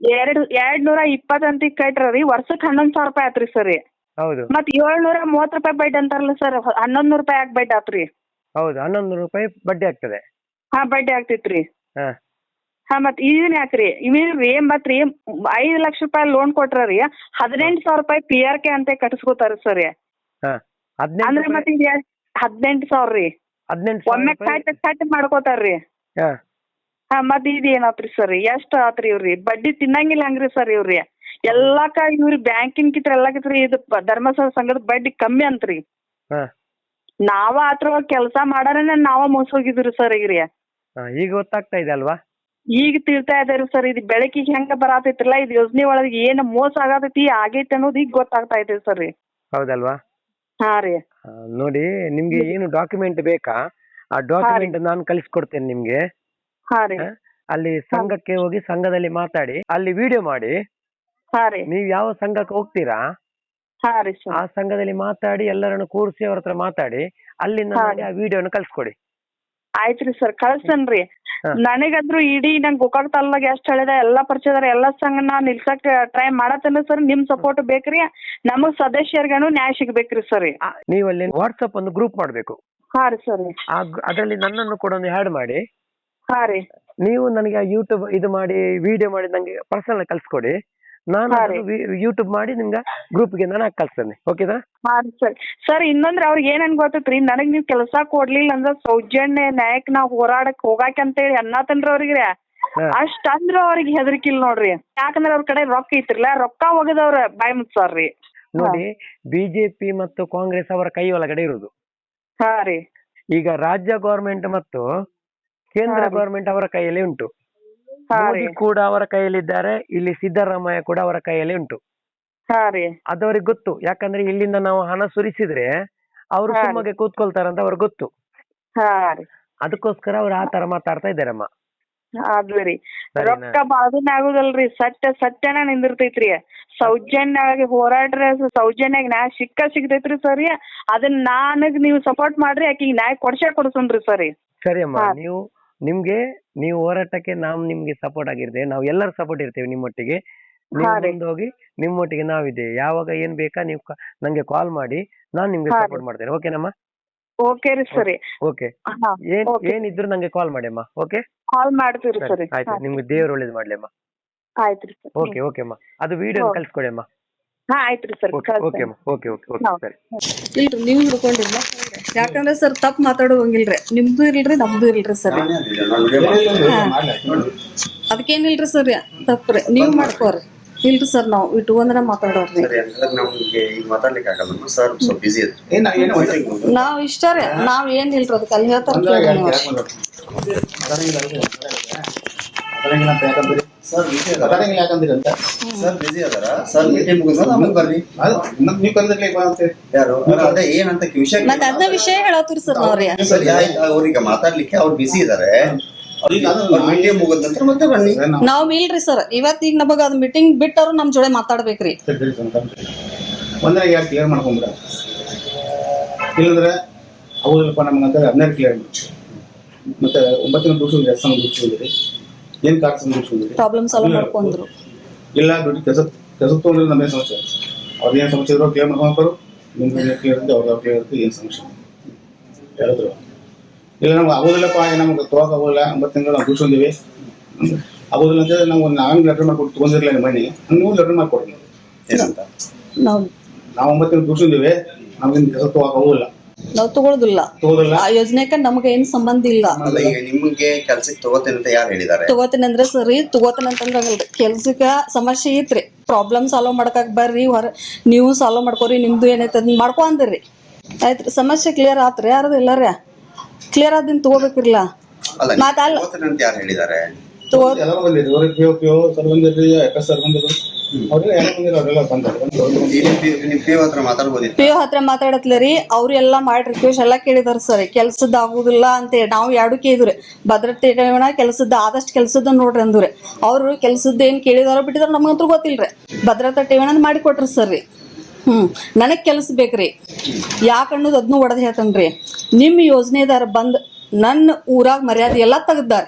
ಎರಡು ಎರಡ್ ನೂರ ಅಂತ ಕಟ್ರಿ ವರ್ಷಕ್ಕೆ ಹನ್ನೊಂದ್ ಸಾವಿರ ರೂಪಾಯಿ ಆತ್ರಿ ಸರ್. ಹೌದು. ಮತ್ ಏಳ್ನೂರ ಮೂವತ್ ರೂಪಾಯಿ ಬಡ್ಡಿ ಅಂತಾರಲ್ಲ ಸರ್ ಹನ್ನೊಂದ್ ನೂರ ರೂಪಾಯಿ ಯಾಕೆ ಬಡ್ಡಿ ಆತ್ರಿ. ಹೌದು ಹನ್ನೊಂದು ರೂಪಾಯಿ ಬಡ್ಡಿ ಆಗ್ತದೆ. ಹಾ ಬಡ್ಡಿ ಆಗ್ತೈತ್ರಿ. ಹಾ ಮತ್ ಇದನ್ ಯಾಕ್ರಿ? ಇವೇನ್ ರೀ ಐದ್ ಲಕ್ಷ ರೂಪಾಯಿ ಲೋನ್ ಕೊಟ್ರ ರೀ ಹದಿನೆಂಟು ಸಾವಿರ ರೂಪಾಯಿ ಪಿ ಆರ್ ಕೆ ಅಂತ ಕಟ್ಸ್ಕೊತಾರ ಸರ್ ಹಾ ಅಂದ್ರೆ ಹದಿನೆಂಟು ಮತ್ ಈಗ ಹದಿನೆಂಟು ಸಾವಿರ ರೀ. ಹದಿನೆಂಟು ಒಮ್ಮೆ ಕಟ್ ಕಟ್ ಮಾಡ್ಕೋತಾರ್ರಿ ಹಾ. ಹಾ ಮತ್ ಇದ್ ಏನಾತ್ರಿ ಸರ್ ಎಷ್ಟ್ ಆತ್ರಿ ಇವ್ರಿ? ಬಡ್ಡಿ ತಿನ್ನಂಗಿಲ್ಲ ಹಂಗ್ರಿ ಸರ್ ಇವ್ರಿ. ಎಲ್ಲಾಕ ಇವ್ರಿ ಬ್ಯಾಂಕಿನ ಕಿತ್ರ ಎಲ್ಲಾಕಿತ್ರಿ ಇದು ಪ- ಧರ್ಮಸ್ಥಳ ಸಂಘದ ಬಡ್ಡಿ ಕಮ್ಮಿ ಅಂತ್ರಿ. ಹಾ. ನಾವ ಅದ್ರೊಳಗ ಕೆಲಸ ಮಾಡಾರನೆ ನಾವ ಮೋಸ ಹೋಗಿದ್ರಿ ಸರ್ ಈಗ್ರಿ ಹಾ ಈಗ ಗೊತ್ತಾಗ್ತಾ ಇದೆ ಅಲ್ವಾ? ಈಗ ತಿಳ್ತಾ ಇದಾರಿ ಸರ್ ಇದು ಬೆಳಕಿಗೆ ಹೆಂಗ ಬರಾತೈತ್ರಲ್ಲ ಇದು ಯೋಜನೆ ಒಳಗೆ ಏನ್ ಮೋಸ ಆಗತೈತಿ ಆಗೈತಿ ಅನ್ನೋದು ಈಗ ಗೊತ್ತಾಗ್ತಾ ಇದೆ ಸರ್. ರೀ ಹೌದಲ್ವಾ? ಹಾ ರೀ. ಆ, ನೋಡಿ ನಿಮ್ಗೆ ಏನು ಡಾಕ್ಯುಮೆಂಟ್ ಬೇಕಾ? ಆ ಡಾಕ್ಯುಮೆಂಟ್ ನಾನು ಕಳಿಸ್ಕೊಡ್ತೇನೆ ನಿಮ್ಗೆ. ಹಾ ರೀ. ಹಾ? ಅಲ್ಲಿ ಸಂಘಕ್ಕೆ ಹೋಗಿ ಸಂಘದಲ್ಲಿ ಮಾತಾಡಿ ಅಲ್ಲಿ ವಿಡಿಯೋ ಮಾಡಿ. ಹಾ ರೀ. ನೀವು ಯಾವ ಸಂಘಕ್ಕೆ ಹೋಗ್ತೀರಾ? ಹಾ ರೀ ಆ ಸರ್ ಸಂಘದಲ್ಲಿ ಮಾತಾಡಿ ಎಲ್ಲರನ್ನು ಕೂರಿಸಿ ಅವ್ರ ಹತ್ರ ಮಾತಾಡಿ ಅಲ್ಲಿಂದ ಹಾ. ನನಗೆ ಆ ವಿಡಿಯೋನ ಕಳ್ಸ್ಕೊಡಿ. ಆಯ್ತ್ರಿ ಸರ್ ಕಳ್ಸನ್ರಿ. ನನಗಂದ್ರು ಇಡೀ ನಂಗ್ ಗೋಕಾಕ್ ತಾಲೂಕ್ ಎಷ್ಟ್ ಹೇಳಿದ ಎಲ್ಲಾ ಪರಿಚಯದಾರ ಎಲ್ಲಾ ಸಂಘ ನಾ ನಿಲ್ಸಕ್ ಟ್ರೈ ಮಾಡತ್ತೇನೆ ಸರ್ ನಿಮ್ ಸಪೋರ್ಟ್ ಬೇಕ್ರಿ. ನಮಗ್ ಸದಸ್ಯರ್ಗನು ನ್ಯಾಯ ಸಿಗ್ಬೇಕ್ರಿ ಸರ್ ನೀವು ಅಲ್ಲಿ ವಾಟ್ಸಪ್ ಒಂದು ಗ್ರೂಪ್ ಮಾಡಬೇಕು. ಹಾ ರೀ ಸರ್ ಅದರಲ್ಲಿ ನನ್ನನ್ನು ಕೂಡ ಒಂದು ಆ್ಯಡ್ ಮಾಡಿ. ಹಾ ರೀ. ನೀವು ನನಗೆ ಯೂಟ್ಯೂಬ್ ಇದು ಮಾಡಿ ವಿಡಿಯೋ ಮಾಡಿ ನಂಗೆ ಪರ್ಸನಲ್ ಕಳ್ಸ್ಕೊಡಿ. ನಾನು. ಯೂಟ್ಯೂಬ್ ಮಾಡಿ ನಿಮ್ಗೆ ಗ್ರೂಪ್ಗೆ ನಾನು ಹಾಕಿ ಕಳ್ಸ್ತೇನೆ. ಓಕೆನಾ ಹಾ ರೀ ಸರ್. ಇನ್ನೊಂದ್ರೆ ಅವ್ರಿಗೆ ಏನನ್ ಗೊತ್ತೈತ್ರಿ ನನಗ್ ನೀವ್ ಕೆಲಸ ಕೊಡ್ಲಿಲ್ಲ ಅಂದ್ರೆ ಸೌಜನ್ಯ ನಾಯಕ್ ನಾವ್ ಹೋರಾಡಕ್ ಹೋಗಾಕ ಅಂತೇಳಿ ಅನ್ನತನ್ರಿ ಅವ್ರಿಗೆ ಅಷ್ಟ ಅಷ್ಟ್ ಅಂದ್ರ ಅವ್ರಿಗೆ ಹೆದರ್ಕಿಲ್ ನೋಡ್ರಿ. ಯಾಕಂದ್ರ ಅವ್ರ ಕಡೆ ರೊಕ್ಕ ಐತ್ರಿಲ್ಲ ರೊಕ್ಕ ಒಗದವ್ರ ಬಾಯ್ ಮುಚ್ಚಾರ್ರಿ. ನೋಡಿ ಬಿಜೆಪಿ ಮತ್ತು ಕಾಂಗ್ರೆಸ್ ಅವರ ಕೈ ಒಳಗಡೆ ಇರುದು. ಹಾ ರೀ ಈಗ ರಾಜ್ಯ ಗೌರ್ಮೆಂಟ್ ಮತ್ತು ಕೇಂದ್ರ ಗೌರ್ಮೆಂಟ್ ಅವರ ಕೈಯಲ್ಲಿ ಉಂಟು. ಮೋದಿ ಕೂಡ ಅವರ ಕೈಯಲ್ಲಿದ್ದಾರೆ. ಇಲ್ಲಿ ಸಿದ್ದರಾಮಯ್ಯ ಕೂಡ ಅವರ ಕೈಯಲ್ಲಿ ಉಂಟು. ಅದವ್ರಿಗೆ ಗೊತ್ತು. ಯಾಕಂದ್ರೆ ಇಲ್ಲಿಂದ ನಾವು ಹಣ ಸುರಿಸಿದ್ರೆ ಅವರು ಸುಮ್ಮಗೆ ಕೂತ್ಕೊಳ್ತಾರೆ ಅಂತ ಅವ್ರಿಗೆ ಗೊತ್ತು. ಅದಕ್ಕೋಸ್ಕರ ಅವ್ರು ಆ ತರ ಮಾತಾಡ್ತಾ ಇದ್ದಾರಮ್ಮ ಅದ್ರಿ? ರೊಕ್ಕ ಬಾಳ್ದಿನ ಆಗುದಲ್ರಿ. ಸತ್ಯ ಸತ್ಯನ ನಿಂದಿರ್ತೈತ್ರಿ. ಸೌಜನ್ಯವಾಗಿ ಹೋರಾಡ್ರೆ ಸೌಜನ್ಯಾಗ ನ್ಯಾಯ ಸಿಕ್ಕ ಸಿಗ್ತೈತ್ರಿ ಸರಿ. ಅದನ್ನ ನನಗ್ ನೀವು ಸಪೋರ್ಟ್ ಮಾಡ್ರಿ. ಆಕಿಗೆ ನ್ಯಾಯ ಕೊಡ್ಸೇ ಕೊಡ್ಸನ್ರಿ ಸರಿ. ಸರಿ ಅಮ್ಮ. ನೀವು ನಿಮ್ಗೆ ನೀವು ಹೋರಾಟಕ್ಕೆ ನಾವು ನಿಮ್ಗೆ ಸಪೋರ್ಟ್ ಆಗಿರ್ತೇವೆ. ನಾವು ಎಲ್ಲರೂ ಸಪೋರ್ಟ್ ಇರ್ತೇವೆ ನಿಮ್ಮೊಟ್ಟಿಗೆ. ನೀವು ಹೋಗಿ ನಿಮ್ಮೊಟ್ಟಿಗೆ ನಾವಿದ್ದೇವೆ. ಯಾವಾಗ ಏನ್ ಬೇಕಾ ನೀವು ನಂಗೆ ಕಾಲ್ ಮಾಡಿ ನಾನ್ ನಿಮ್ಗೆ ಸಪೋರ್ಟ್ ಮಾಡ್ತೇನೆ. ಓಕೆನಮ್ಮ ಓಕೆ ರೀ ಸರಿ. ಓಕೆ ಏನ್ ಏನಿದ್ರು ನಂಗೆ ಕಾಲ್ ಮಾಡಿ ಅಮ್ಮ ಓಕೆ ಕಾಲ್ ಮಾಡ್ತೀರಿ ಸರಿ. ಆಯ್ತು. ನಿಮ್ಗೆ ದೇವ್ರು ಒಳ್ಳೇದು ಮಾಡ್ಲಿ ಅಮ್ಮ ಆಯ್ತು ರೀ ಓಕೆ ಓಕೆ ಅಮ್ಮ. ಅದು ವಿಡಿಯೋ. ಕಳ್ಸ್ಕೊಡಿ ಅಮ್ಮ. ಹಾ ಆಯ್ತು ರೀ ಸರ್. ಓಕೆ ಓಕೆ ಅಮ್ಮ. ಓಕೆ ಓಕೆ ಓಕೆ ಸರಿ. ನೀವು ಹಿಡ್ಕೊಂಡಿಲ್ಲ ಯಾಕಂದ್ರೆ ಸರ್ ತಪ್ಪು ಮಾತಾಡುವಂಗಿಲ್ರಿ. ನಿಮ್ದು ಇಲ್ರಿ ನಮ್ದು ಇಲ್ರಿ ಸರ್. ಅದಕ್ಕೇನಿಲ್ರಿ ಸರ್ ತಪ್ಪ್ರಿ. ನೀವು ಮಾಡ್ಕೋರಿ. ಇಲ್ರಿ ಸರ್ ನಾವು ಇಟ್ಕೊಂಡ್ರೆ ಮಾತಾಡೋರಿ ಸರಿ ಅಂದ್ರೆ ನಮ್ಗೆ ನಾವ್ ಏನ್ ಇಲ್ರಿ ಇಷ್ಟ ರೀ. ನಾವ್ ಏನಿಲ್ರಿ ಅದಕ್ಕೆ ಅಲ್ಲಿ ಹೇಳ್ತಾರ ಸರ್ ಬಿಸಿ ಅದಾರ? ಮಾತಾಡಂಗಿಲ್ಲ ಯಾಕಂದ್ರಿ ಅಂತ. ಸರ್ ಬಿಸಿ ಅದಾರ? ಸರ್ ಮೀಟಿಂಗ್ ಮುಗಿದ ಆಮೇಲೆ ಬರ್ರಿ. ಅದು ನಮ್ ನೀವ್ ಕರೆದಿರ್ಲಿ ಅಂತ ಯಾರು? ಅಲ್ಲ, ಅದೇ ಏನಂತ ವಿಷಯ ಮತ್ತೆ ವಿಷಯ ಹೇಳತ್ರಿ ಸರ್ ಅವ್ರಿಗೆ ಮಾತಾಡ್ಲಿಕ್ಕೆ ಅವ್ರು ಬಿಸಿ ಇದಾರೆ. ಈಗ ಮೀಟಿಂಗ್ ಮುಗಿದ ನಂತರ ಮತ್ತೆ ಬನ್ನಿ. ನಾವು ಇಲ್ರಿ ಸರ್. ಇವತ್ತೀಗ ನಮಗ ಅದ್ ಮೀಟಿಂಗ್ ಬಿಟ್ಟರು ನಮ್ ಜೋಡೆ ಮಾತಾಡ್ಬೇಕ್ರಿ. ಯಾರು ಕ್ಲಿಯರ್ ಇಲ್ಲಂದ್ರೆ ಹೌದಲ್ಲಪ್ಪ ನಮ್ಗೆ ಅಂತ ಹದಿನಾರು ಕ್ಲಿಯರ್ ಮಾಡಿ ಮತ್ತೆ ಒಂಬತ್ತಿನ ಸಮ ದುಡ್ಡು ಬಂದಿರಿ ಏನ್ ದುಡ್ಡು ಬಂದಿರಿ ಪ್ರಾಬ್ಲಮ್ ಸಾಲ್ವ್ ಮಾಡ್ಕೊಂಡ್ರು. ಇಲ್ಲ ದುಡ್ಡು ಕೆಲಸ ಕೆಲಸ ತೊಗೊಂಡ್ರೆ ನಮ್ಮೇನು ಸಮಸ್ಯೆ? ಅವ್ರು ಏನು ಸಮಸ್ಯೆ ಇರೋ ಕ್ಲಿಯರ್ ಮಾಡ್ಕೊಂಡ್ರು. ನಿಮ್ಗೆ ಕ್ಲಿಯರ್ ಇರುತ್ತೆ ಅವ್ರ ಕ್ಲಿಯರ್ ಇರುತ್ತೆ ಏನು ಸಮಸ್ಯೆ? ಹೇಳಿದ್ರು ಇಲ್ಲ ನಮ್ಗೆ ಆಗೋದಿಲ್ಲಪ್ಪ ನಮ್ಗೆ ತೊಗೊಳಕ್ ಆಗೋಲ್ಲ. ಒಂಬತ್ತು ತಿಂಗಳು ನಾವು ದುಡ್ಕೊಂಡಿವಿ ಆಗೋದಿಲ್ಲ ಅಂತ ನಾವು ನಾವೇನು ಲೆಟರ್ ಮಾಡ್ಕೊಟ್ಟು ತೊಗೊಂಡಿರಲಿಲ್ಲ ನಿಮ್ಮ ಮನೆ ನೀವು ಲೆಟರ್ ಮಾಡ್ಕೊಡ್ರಿ. ಏನಂತ? ನಾವ್ ನಾವು ಒಂಬತ್ತು ತಿಂಗಳು ದುಡ್ಕೊಂಡಿವಿ ನಮ್ಗೆ ಕೆಲಸ ತೊಗೊಳಕ್ ಆಗೋದಿಲ್ಲ. ನಾವ್ ತಗೊಳ್ಳೋದಿಲ್ಲ ತಗೋದಿಲ್ಲ ಆ ಯೋಜನೆಕ ನಮ್ಗೆ ಏನ್ ಸಂಬಂಧ ಇಲ್ಲ. ಅಲ್ಲ ಈಗ ನಿಮ್ಗೆ ಕೆಲ್ಸಕ್ಕೆ ತಗೋತೇನೆ ಅಂತ ಯಾರು ಹೇಳಿದ್ದಾರೆ ತಗೋತೀನಿ ಅಂದ್ರೆ ಸರಿ ತಗೋತೇನೆ ಅಂತಂದ್ರೆ ಹಂಗಲ್ರಿ. ಕೆಲ್ಸಕ್ಕ ಸಮಸ್ಯೆ ಐತ್ರಿ. ಪ್ರಾಬ್ಲಮ್ ಸಾಲ್ವ್ ಮಾಡಕಾಕ್ ಬರ್ರಿ ಹೊರ ನೀವು ಸಾಲ್ವ್ ಮಾಡ್ಕೋರಿ ನಿಮ್ದು ಏನೈತೆ ಅದನ್ನ ಮಾಡ್ಕೊ ಅಂದಿರ್ರಿ ಆಯ್ತ್ರಿ ಸಮಸ್ಯೆ ಕ್ಲಿಯರ್ ಆತ್ರಿ ಯಾರದು ಇಲ್ಲ ರೀ? ಕ್ಲಿಯರ್ ಆದ್ ತಗೋಬೇಕಿರ್ಲ. ಅಲ್ಲ ತಗೋತೇನೆ ಅಂತ ಯಾರು ಹೇಳಿದ್ದಾರೆ ಎಲ್ಲರೂ ಬಂದಿರಿ ಅವ್ರಿಗೆ P O P O sir ಬಂದಿರಿ ಎಫ್ ಎಸ್ ಸರ್ ಬಂದಿರು ನಿಮ್ ಪಿ- ನಿಮ್ ಯು ಹತ್ರ ಮಾತಾಡತ್ಲರಿ ಅವ್ರು ಎಲ್ಲ ಮಾಡಿ ರಿಕ್ವೆಸ್ಟ್ ಎಲ್ಲ ಕೇಳಿದಾರ ಸರ್ ಕೆಲ್ಸದ ಆಗುದಿಲ್ಲ ಅಂತ ನಾವು ಎರಡು ಕೇಳಿದ್ರಿ ಭದ್ರತೆ ಕೆಲಸದ ಕೆಲ್ಸದ ಆದಷ್ಟು ಕೆಲಸದ ನೋಡ್ರಿ ಅಂದ್ರಿ. ಅವ್ರು ಕೆಲ್ಸದ ಏನ್ ಕೇಳಿದಾರ ಬಿಟ್ಟಿದಾರ ನಮಗಂತೂ ಗೊತ್ತಿಲ್ರಿ. ಭದ್ರತಾ ಠೇವಣ ಮಾಡಿ ಕೊಟ್ರಿ ಸರ್ ರೀ. ಹ್ಮ್. ನನಗ್ ಕೆಲ್ಸ ಬೇಕ್ರಿ. ಯಾಕೆ ಅನ್ನೋದು ಅದನ್ನು ಒಡೆದ್ ಹೇಳ್ತನ್ರಿ. ನಿಮ್ಮ ಯೋಜನೆದಾರ ಬಂದ್ ನನ್ನ ಊರಾಗ ಮರ್ಯಾದೆ ಎಲ್ಲ ತೆಗ್ದಾರ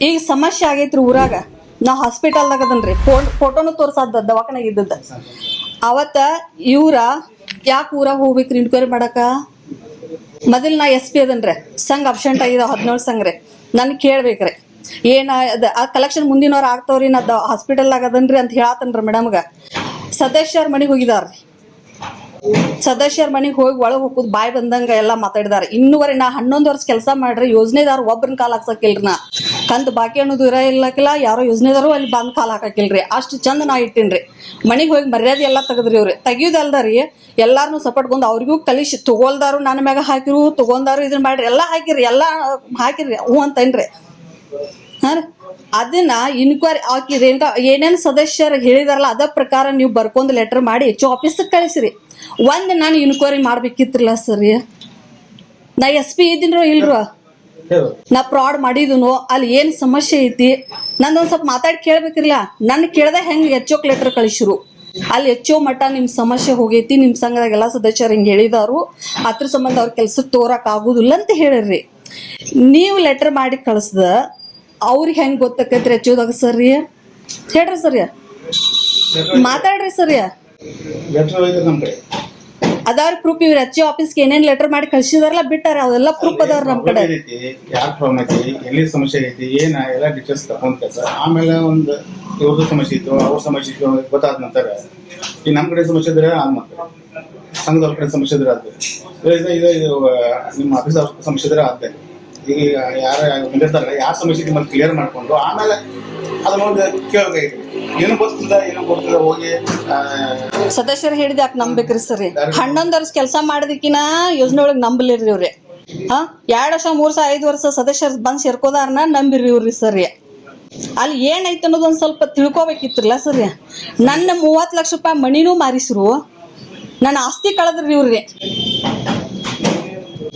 ಈಗ ಸಮಸ್ಯೆ ಆಗೈತ್ರಿ ಊರಾಗ. ನಾ ಹಾಸ್ಪಿಟಲ್ದಾಗ ಅದನ್ರಿ. ಫೋಟೋನು ತೋರ್ಸಾದ ದವಾಖಾನಾಗ ಇದ್ದದ್ದ. ಅವತ್ತ ಇವ್ರ, ಯಾಕೆ ಊರಾಗ ಹೋಗ್ಬೇಕ್ರಿ ಇನ್ಕ್ವೈರಿ ಮಾಡಕ? ಮೊದಲ್ ನಾ ಎಸ್ ಪಿ ಅದನ್ರಿ. ಸಂಘ ಅಬ್ಸೆಂಟ್ ಆಗಿದ ಹದಿನೇಳು ಸಂಘ ರೀ ನನ್ ಕೇಳ್ಬೇಕ್ರಿ. ಏನ ಆ ಕಲೆಕ್ಷನ್ ಮುಂದಿನವ್ರು ಆಗ್ತಾವ್ರಿ, ನಾ ಹಾಸ್ಪಿಟಲ್ದಾಗ ಅದನ್ರಿ ಅಂತ ಹೇಳತ್ತನ್ರಿ ಮೇಡಮ್ಗ ಸದಸ್ಯರ ಮನೆಗೆ ಹೋಗಿದಾರ್ರಿ. ಸದಸ್ಯರ ಮನೆಗೆ ಹೋಗಿ ಒಳಗೆ ಹೋಗುದು ಬಾಯ್ ಬಂದಂಗ ಎಲ್ಲ ಮಾತಾಡಿದಾರೆ ಇನ್ನೂವರೆ ನಾ ಹನ್ನೊಂದು ವರ್ಷ ಕೆಲಸ ಮಾಡ್ರಿ, ಯೋಜನೆದಾರ ಒಬ್ರನ್ನ ಕಾಲ್ ಹಾಕ್ಸಕ್ಕಿಲ್ರಿ ನಾ. ಕಂತ್ ಬಾಕಿ ಅನ್ನೋದು ಇರ ಇಲ್ಲಕಿಲ್ಲ ಯಾರೋ ಯೋಜನೆದಾರು ಅಲ್ಲಿ ಬಂದು ಕಾಲ್ ಹಾಕಾಕಿಲ್ರಿ. ಅಷ್ಟು ಚಂದ ನಾ ಇಟ್ಟಿನ್ರಿ. ಮನೆಗೆ ಹೋಗಿ ಮರ್ಯಾದೆ ಎಲ್ಲ ತೆಗದ್ರಿ ಅವ್ರಿ. ತೆಗಿಯೋದಲ್ದರಿ ಎಲ್ಲಾರನು ಸಪೋರ್ಟ್ಗೊಂಡು ಅವ್ರಿಗೂ ಕಲಿಸಿ ತಗೋಲ್ದಾರು ನನ್ನ ಮ್ಯಾಗ ಹಾಕಿರು, ತಗೊಂಡಾರು ಇದನ್ನ ಮಾಡ್ರಿ. ಎಲ್ಲ ಹಾಕಿರಿ ಎಲ್ಲ ಹಾಕಿರಿ ಹ್ಞೂ ಅಂತೇನ್ರಿ ಹಾಂ. ಅದನ್ನ ಇನ್ಕ್ವೈರಿ ಹಾಕಿರಿ. ಏನ್ ಏನೇನ್ ಸದಸ್ಯರು ಹೇಳಿದಾರಲ್ಲ, ಅದ ಪ್ರಕಾರ ನೀವು ಬರ್ಕೊಂಡು ಲೆಟರ್ ಮಾಡಿ ಎಚ್ ಆಫೀಸಕ್ಕೆ ಕಳಿಸ್ರಿ. ಒಂದು ನಾನು ಇನ್ಕ್ವೈರಿ ಮಾಡ್ಬೇಕಿತ್ರಲ್ಲ ಸರಿ? ನಾ ಎಸ್ ಪಿ ಇದ್ದೀನ್ರೋ ಇಲ್ರೋ? ನಾ ಫ್ರಾಡ್ ಮಾಡಿದನು, ಅಲ್ಲಿ ಏನ್ ಸಮಸ್ಯೆ ಐತಿ? ನಂದೊಂದ್ ಸ್ವಲ್ಪ ಮಾತಾಡಿ ಕೇಳ್ಬೇಕಿರ್ಲ? ನನ್ ಕೇಳ್ದ ಹೆಂಗ್ ಎಚ್ಚೋಕ್ ಲೆಟರ್ ಕಳಿಸ್ರು? ಅಲ್ಲಿ ಹೆಚ್ಚೋ ಮಟ್ಟ ನಿಮ್ ಸಮಸ್ಯೆ ಹೋಗೈತಿ, ನಿಮ್ ಸಂಘದಾಗ ಎಲ್ಲಾ ಸದಸ್ಯರು ಹಿಂಗ್ ಹೇಳಿದಾರು. ಅದ್ರ ಸಂಬಂಧ ಅವ್ರ ಕೆಲ್ಸ ತೋರಕ್ ಆಗುದಿಲ್ಲ ಅಂತ ಹೇಳಿರ್ರಿ. ನೀವು ಲೆಟರ್ ಮಾಡಿ ಕಳ್ಸದ, ಅವ್ರಿಗೆ ಹೆಂಗ್ ಗೊತ್ತಾಕೈತ್ರಿ ಹೆಚ್ಚೋದಾಗ ಸರಿ ಹೇಳ್ರಿ ಸರಿಯ ಮಾತಾಡ್ರಿ ಸರಿ ಅದಾವ್ರ ಪ್ರೂಫ್ ಇವ್ರ ಆಫೀಸ್ ಆಫೀಸ್ಗೆ ಏನೇನ್ ಲೆಟರ್ ಮಾಡಿ ಕಳ್ಸಿದಾರಲ್ಲ ಬಿಟ್ಟಾರ ಅವೆಲ್ಲ ಪ್ರೂಫ್ ಅದಾರ ನಮ್ ಕಡೆ. ಐತಿ ಯಾರ ಪ್ರಾಬ್ಲಮ್ ಐತಿ ಎಲ್ಲಿ ಸಮಸ್ಯೆ ಐತಿ ಏನ ಎಲ್ಲ ಡೀಟೇಲ್ಸ್ ತಗೊಂಡ್ ಕೆಲಸ. ಆಮೇಲೆ ಒಂದು ಇವ್ರದ್ದು ಸಮಸ್ಯೆ ಇತ್ತು ಅವ್ರ ಸಮಸ್ಯೆ ಇತ್ತು ಗೊತ್ತಾದ ನಂತರ ಈ ನಮ್ ಕಡೆ ಸಮಸ್ಯೆ ಇದ್ರೆ ಆ ಮಾಡ್ತಾರೆ. ಸಂಘದವ್ರ ಕಡೆ ಸಮಸ್ಯೆ ಇದ್ರೆ ಅದು ಇದು ಇದು ನಿಮ್ಮ ಆಫೀಸ್ ಅವ್ರ ಸಮಸ್ಯೆ ಇದ್ರೆ ಆಗ್ತದೆ ಈಗ ಯಾರು ಬಂದಿರ್ತಾರಲ್ಲ ಯಾರ ಸಮಸ್ಯೆ ಮತ್ತೆ ಕ್ಲಿಯರ್ ಮಾಡ್ಕೊಂಡು ಆಮೇಲೆ ಅದನ್ನ ಒಂದು ಕೇಳಬೇಕಾಗಿತ್ತು ಏನು ಗೊತ್ತಿಲ್ಲ ಏನು ಗೊತ್ತಿಲ್ಲ ಹೋಗಿ ಆ, ಸದಸ್ಯರು ಹೇಳಿದ ಯಾಕೆ ನಂಬೇಕ್ರಿ ಸರಿ? ಹನ್ನೊಂದು ಕೆಲಸ ಮಾಡೋದಕ್ಕಿನ ಯೋಜನೆ ಒಳಗೆ ನಂಬಲಿರಿ ಇವ್ರಿ. ಹಾ? ಎರಡು ವರ್ಷ ಮೂರು ವರ್ಷ ಐದು ವರ್ಷ ಸದಸ್ಯರು ಬಂದು ಸೇರ್ಕೋದಾರನ ನಂಬಿರಿ ಇವ್ರಿ ಸರಿ. ಅಲ್ಲಿ ಏನೈತೆ ಅನ್ನೋದು ಒಂದ್ ಸ್ವಲ್ಪ ತಿಳ್ಕೊಬೇಕಿತ್ತಲ್ಲ ಸರಿ? ನನ್ನ ಮೂವತ್ತು ಲಕ್ಷ ರೂಪಾಯಿ ಮಣಿನೂ ಮಾರಿಸ್ರು. ನನ್ನ ಆಸ್ತಿ ಕಳೆದ್ರಿ ಇವ್ರಿ.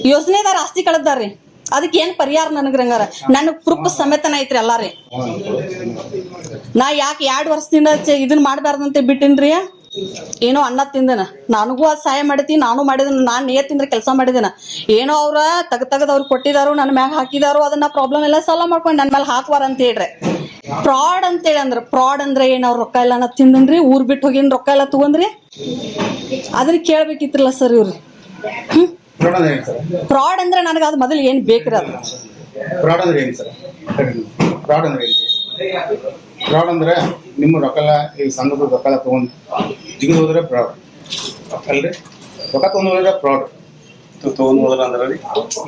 ಯೋಜನೆದಾರ ಆಸ್ತಿ ಕಳೆದಾರ್ರಿ. ಅದಕ್ಕೆ ಏನ್ ಪರಿಹಾರ ನನಗ್ರಂಗಾರ ನನ್ನ ಪ್ರೂಫ್ ಸಮೇತನ ಐತ್ರಿ ಎಲ್ಲಾರಿ ನಾ ಯಾಕೆ ಎರಡು ವರ್ಷದಿಂದ ಇದನ್ನ ಮಾಡಬಾರ್ದಂತೆ ಬಿಟ್ಟಿನ್ರಿ? ಏನೋ ಅನ್ನ ತಿಂದನ. ನನಗೂ ಅದು ಸಹಾಯ ಮಾಡಿತಿ, ನಾನು ಮಾಡಿದನ, ನಾನು ತಿಂದ್ರೆ ಕೆಲಸ ಮಾಡಿದನ. ಏನೋ ಅವ್ರ ತಗ ತಗದ್ ಅವ್ರು ಕೊಟ್ಟಿದಾರು ನನ್ನ ಮ್ಯಾಗ ಹಾಕಿದಾರು, ಅದನ್ನ ಪ್ರಾಬ್ಲಮ್ ಎಲ್ಲ ಸಾಲ್ವ್ ಮಾಡ್ಕೊಂಡು ನನ್ನ ಮೇಲೆ ಹಾಕ್ವಾರ ಅಂತ ಹೇಳ್ರಿ. ಫ್ರಾಡ್ ಅಂತೇಳಿ ಅಂದ್ರೆ ಫ್ರಾಡ್ ಅಂದ್ರೆ ಏನ್ ಅವ್ರ ರೊಕ್ಕ ಎಲ್ಲ ತಿಂದನ್ರಿ? ಊರ್ ಬಿಟ್ಟು ಹೋಗಿನ್ ರೊಕ್ಕ ಎಲ್ಲ ತಗೊಂಡ್ರಿ? ಅದನ್ನ ಕೇಳ್ಬೇಕಿತ್ರಲ್ಲ ಸರ್ ಇವ್ರಿ. ಹ್ಮ್? ಫ್ರಾಡ್ ಅಂದ್ರೆ ಏನು ಫ್ರಾಡ್ ಅಂದ್ರೆ ನನಗೆ ಅದು ಮೊದಲು ಏನು ಬೇಕ್ರಿ ಅದು? ಫ್ರಾಡ್ ಅಂದ್ರೆ ಏನು ಸರ್ ಫ್ರಾಡ್ ಅಂದ್ರೆ ಏನು ಫ್ರಾಡ್ ಅಂದ್ರೆ ನಿಮ್ಮ ರೊಕ್ಕ ಈ ಸಂಘದ ರೊಕ್ಕ ತಗೊಂಡು ಜಿಗಿದು ಹೋದ್ರೆ ಫ್ರಾಡ್ ಅಲ್ರಿ? ರೊಕ್ಕ ತಗೊಂಡು ಹೋದ್ರೆ ಫ್ರಾಡ್ ತಗೊಂಡು ಹೋದ್ರ ಅಂದ್ರೆ ರೀ?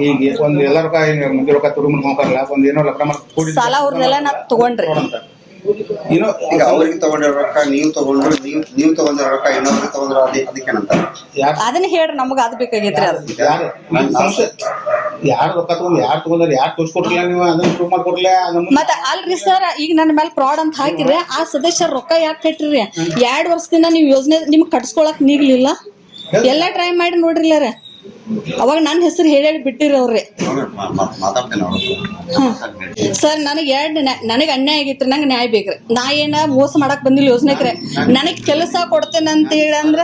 ಈಗ ಒಂದು ಎಲ್ಲ ರೊಕ್ಕ ಮುಂದೆ ರೊಕ್ಕ ತುಡು ಮುಂದೆ ಹೋಗಲ್ಲ ಒಂದು ಏನೋ ರೊಕ್ಕ ಮಾಡಿ ಕೂಡಿ ಸಾಲ ಅವ್ರನ್ನೆಲ್ಲ ನಾ ತಗೊಂಡ್ರಿ. ಅಂತ. ಏನೋ ಈಗ ಅವ್ರಿಗೆ ತಗೊಂಡಿರೋ ರೊಕ್ಕ ನೀವು ತಗೊಂಡ್ರು ನೀವು ನೀವು ತಗೊಂಡಿರೋ ರೊಕ್ಕ ಇನ್ನೊಬ್ರು ತಗೊಂಡ್ರು ಅದೇ ಅದಕ್ಕೇನಂತಾರೆ ಅದನ್ನ ಹೇಳ್ರಿ ನಮಗ ಅದ್ ಬೇಕಾಗೈತ್ರಿ ಅದು. ಯಾರು ಈ ಸಂಸ್ಥೆ ಯಾರು ರೊಕ್ಕ ತಗೊಂಡು ಯಾರು ತಗೊಂಡ್ರೆ ಯಾರು ತೋರಿಸ್ಕೊಟ್ರಲ್ಲ ನೀವು? ಅದನ್ನ ಪ್ರೂವ್ ಮಾಡ್ಕೊಡ್ಲ ನಮ್ಮ ಮತ್ತ ಅಲ್ರಿ ಸರ್ ಈಗ ನನ್ನ ಮೇಲೆ ಫ್ರಾಡ್ ಅಂತ ಹಾಕಿದ್ರೆ ಆ ಸದಸ್ಯರ ರೊಕ್ಕ ಯಾಕೆ ಕಟ್ರಿ ಎರಡ್ ವರ್ಷದಿಂದ ನೀವು ಯೋಜನೆ ನಿಮ್ಗೆ ಕಟ್ಸ್ಕೊಳಕ್ ನೀಗ್ಲಿಲ್ಲ? ಎಲ್ಲ ಟ್ರೈ ಮಾಡಿ ನೋಡ್ರಿಲ್ಲ ರೀ ಅವಾಗ ನನ್ನ ಹೆಸರು ಹೇಳಿ ಹೇಳಿ ಬಿಟ್ಟಿರಿ ಅವ್ರು ಮಾ- ಮಾ- ಸರ್ ನನಗೆ ಎರಡು ನನಗೆ ಅನ್ಯಾಯ ಆಗೈತ್ರಿ ನಂಗೆ ನ್ಯಾಯ ಬೇಕ್ರಿ. ನಾ ಏನ ಮೋಸ ಮಾಡಕ್ ಬಂದಿಲ್ಲ ಯೋಜನೆಕ್ರೆ ನನಗೆ ಕೆಲಸ ಕೊಡ್ತೇನೆ ಅಂತ ಹೇಳಂದ್ರ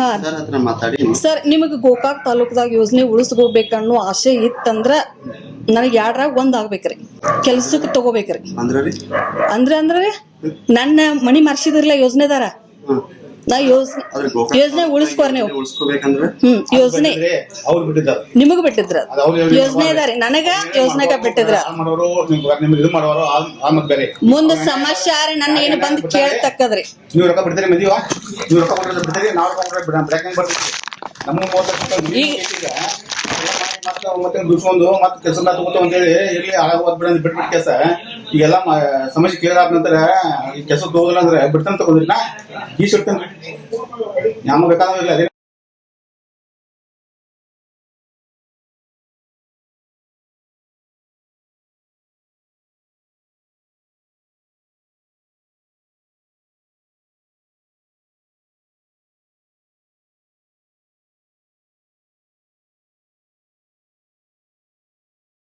ಸರ್ ನಿಮಗ್ ಮಾತಾಡಿ. ಸರ್ ನಿಮಗೆ ಗೋಕಾಕ್ ತಾಲೂಕದಾಗ ಯೋಜನೆ ಉಳಿಸ್ಕೋಬೇಕನ್ನೋ ಆಸೆ ಇತ್ತಂದ್ರ ನನಗೆ ಎರಡ್ರಾಗ ಒಂದ್ ಆಗ್ಬೇಕ್ರಿ. ಕೆಲ್ಸಕ್ಕೆ ತಗೋಬೇಕ್ರಿ. ಅಂದ್ರೆ ಅಂದ್ರೆ ನನ್ನ ಮನಿ ಮರ್ಸಿದಿರ್ಲ ಯೋಜನೆದಾರ. ನಾ ಯೋಜನೆ ಯೋಜನೆ ಉಳಿಸ್ಕೋರ್ ನೀವು. ಹ್ಮ್ ಯೋಜನೆ. ನಿಮಗ್ ಬಿಟ್ಟಿದ್ರ? ಯೋಜನೆ ಯೋಜನೆ ಇದಾರೆ. ನನಗ ಯೋಜನೆಗ ಬಿಟ್ಟಿದ್ರ? ಮುಂದ ಸಮಸ್ಯೆ ಆರೆ ನನ್ನ ಏನು ಬಂದ್ ಕೇಳ್ತಕ್ಕದ್ರಿ. ಈಗ- ಮತ್ತೆ ದುಡ್ಸ್ಕೊಂಡು ಮತ್ತೆ ಕೆಲಸ ತಗೋತ ಅಂತೇಳಿ ಇರ್ಲಿ ಹಾಳಾಗೋದ್ ಬಿಡ ಬಿಟ್ಬಿಟ್ಟು ಕೆಲಸ. ಈಗೆಲ್ಲ ಸಮಸ್ಯೆ ಕ್ಲಿಯರ್ ಆದ ನಂತರ ಈ ಕೆಲಸ ಹೋಗಲ್ಲ ಅಂದ್ರೆ ಬಿಡ್ತಾನೆ ತಗೊಂಡಿಲ್ಲ ಈ ಶರ್ಟ್ ನಮಗೆ ಬೇಕಾದ್ರೆ ಇಲ್ಲ ಅದೇ